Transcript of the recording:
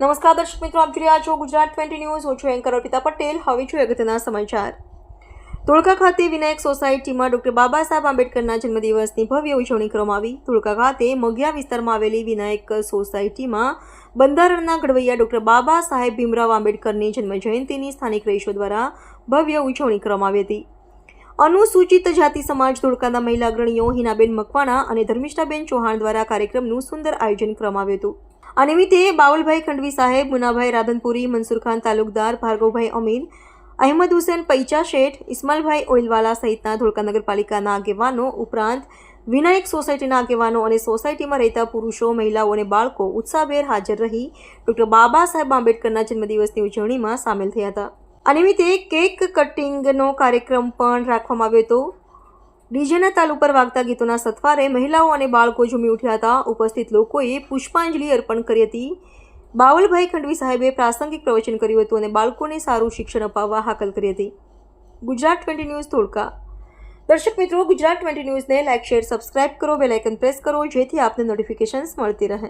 નમસ્કાર દર્શક મિત્રો, આપ જોઈ છો ગુજરાત ટ્વેન્ટી ન્યૂઝ. હું છું એન્કર અર્પિતા પટેલ. હવે છું અગત્યના સમાચાર. ધોળકા ખાતે વિનાયક સોસાયટીમાં ડોક્ટર બાબા સાહેબ આંબેડકરના જન્મદિવસની ભવ્ય ઉજવણી કરવામાં આવી. ધોળકા ખાતે મગિયા વિસ્તારમાં આવેલી વિનાયક સોસાયટીમાં બંધારણના ઘડવૈયા ડોક્ટર બાબા સાહેબ ભીમરાવ આંબેડકરની જન્મજયંતિની સ્થાનિક રહીશો દ્વારા ભવ્ય ઉજવણી કરવામાં આવી હતી. અનુસૂચિત જાતિ સમાજ ધોળકાના મહિલા અગ્રણીઓ હિનાબેન મકવાણા અને ધર્મિષ્ઠાબેન ચૌહાણ દ્વારા કાર્યક્રમનું સુંદર આયોજન કરવામાં આવ્યું હતું. આ નિમિત્તે બાવલભાઈ ખંડવી સાહેબ, મુનાભાઈ રાધનપુરી, મનસુર ખાન તાલુકદાર, ભાર્ગવભાઈ અમીર અહેમદ હુસેન પૈચા શેઠ, ઇસ્માલભાઈ ઓઇલવાલા સહિતના ધોળકા નગરપાલિકાના આગેવાનો ઉપરાંત વિનાયક સોસાયટીના આગેવાનો અને સોસાયટીમાં રહેતા પુરુષો, મહિલાઓ અને બાળકો ઉત્સાહભેર હાજર રહી ડોક્ટર બાબા સાહેબ આંબેડકરના જન્મદિવસની ઉજવણીમાં સામેલ થયા હતા. આ નિમિત્તે કેક કટિંગનો કાર્યક્રમ પણ રાખવામાં આવ્યો હતો. ડીજેના તાલ ઉપર વાગતા ગીતોના સથવારે મહિલાઓ અને બાળકો ઝૂમી ઉઠ્યા હતા. ઉપસ્થિત લોકોએ પુષ્પાંજલિ અર્પણ કરી હતી. બાવલભાઈ ખંડવી સાહેબે પ્રાસંગિક પ્રવચન કર્યું હતું અને બાળકોને સારું શિક્ષણ અપાવવા હાકલ કરી હતી. Gujarat twenty news Dholka. દર્શક મિત્રો, ગુજરાત ટ્વેન્ટી ન્યૂઝને લાઇક શેર, સબસ્ક્રાઇબ કરો બેલાઇકન પ્રેસ કરો, જેથી આપને નોટિફિકેશન્સ મળતી રહે.